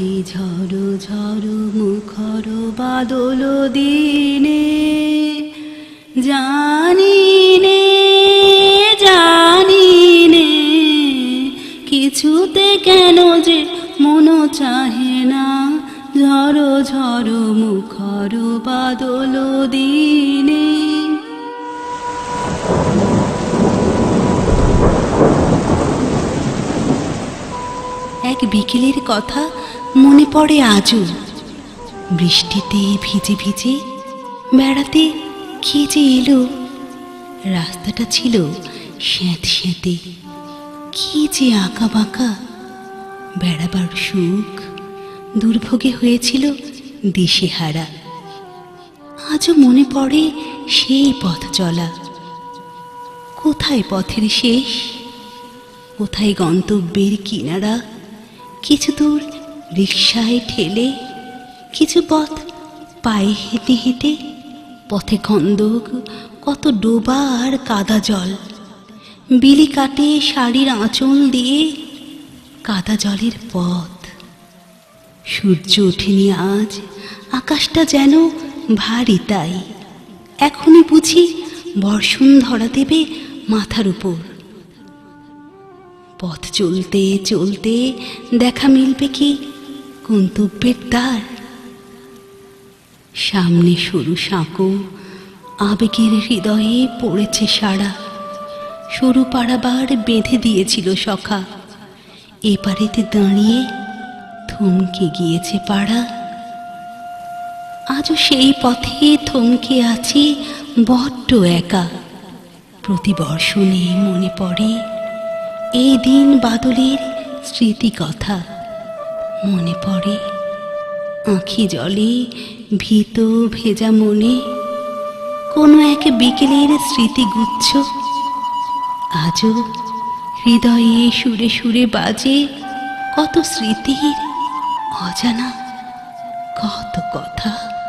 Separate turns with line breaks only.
আজি ঝড়ো ঝড়ো মুখর বাদল দিনে জানি নে জানি নে কিছুতে কেন যে মন চাহে না, ঝড়ো ঝড়ো মুখর বাদল দিনে। এক বিকেলের কথা মনে পড়ে আজও। বৃষ্টিতে ভিজে ভিজে বেড়াতে কে যে এলো? রাস্তাটা ছিল স্যাঁত স্যাঁতে কি যে আঁকা বাঁকা। বেড়াবার সুখ দুর্ভোগে হয়েছিল দিশেহারা। আজও মনে পড়ে সেই পথ চলা। কোথায় পথের শেষ? কোথায় গন্তব্যের কিনারা? কিছু দূর রিক্সায় ঠেলে, কিছু পথ পায়ে হেঁটে হেঁটে, পথে খন্দক কত ডোবা আর কাদা জল। বিলি কাটে শাড়ির আঁচল দিয়ে কাদা জলের পথ। সূর্য ওঠেনি আজ, আকাশটা যেন ভারী তাই। এখনই বুঝি বর্ষণ ধরা দেবে মাথার উপর। পথ চলতে চলতে দেখা মিলবে কি গন্তব্যের দ্বার? সামনে সরু সাঁকো, আবেগের হৃদয়ে পড়েছে সাড়া। সরু পাড়াবার বেঁধে দিয়েছিল সখা। এপারেতে দাঁড়িয়ে থমকে গিয়েছে পাড়া। আজও সেই পথে থমকে আছি বড্ড একা। প্রতি বর্ষণে মনে পড়ে এই দিন বাদলের স্মৃতি কথা মনে পড়ে। আঁখি জলে, ভীত ভেজা মনে, কোনো এক বিকেলের স্মৃতিগুচ্ছ। আজও হৃদয়ে সুরে সুরে বাজে কত স্মৃতির অজানা কত কথা।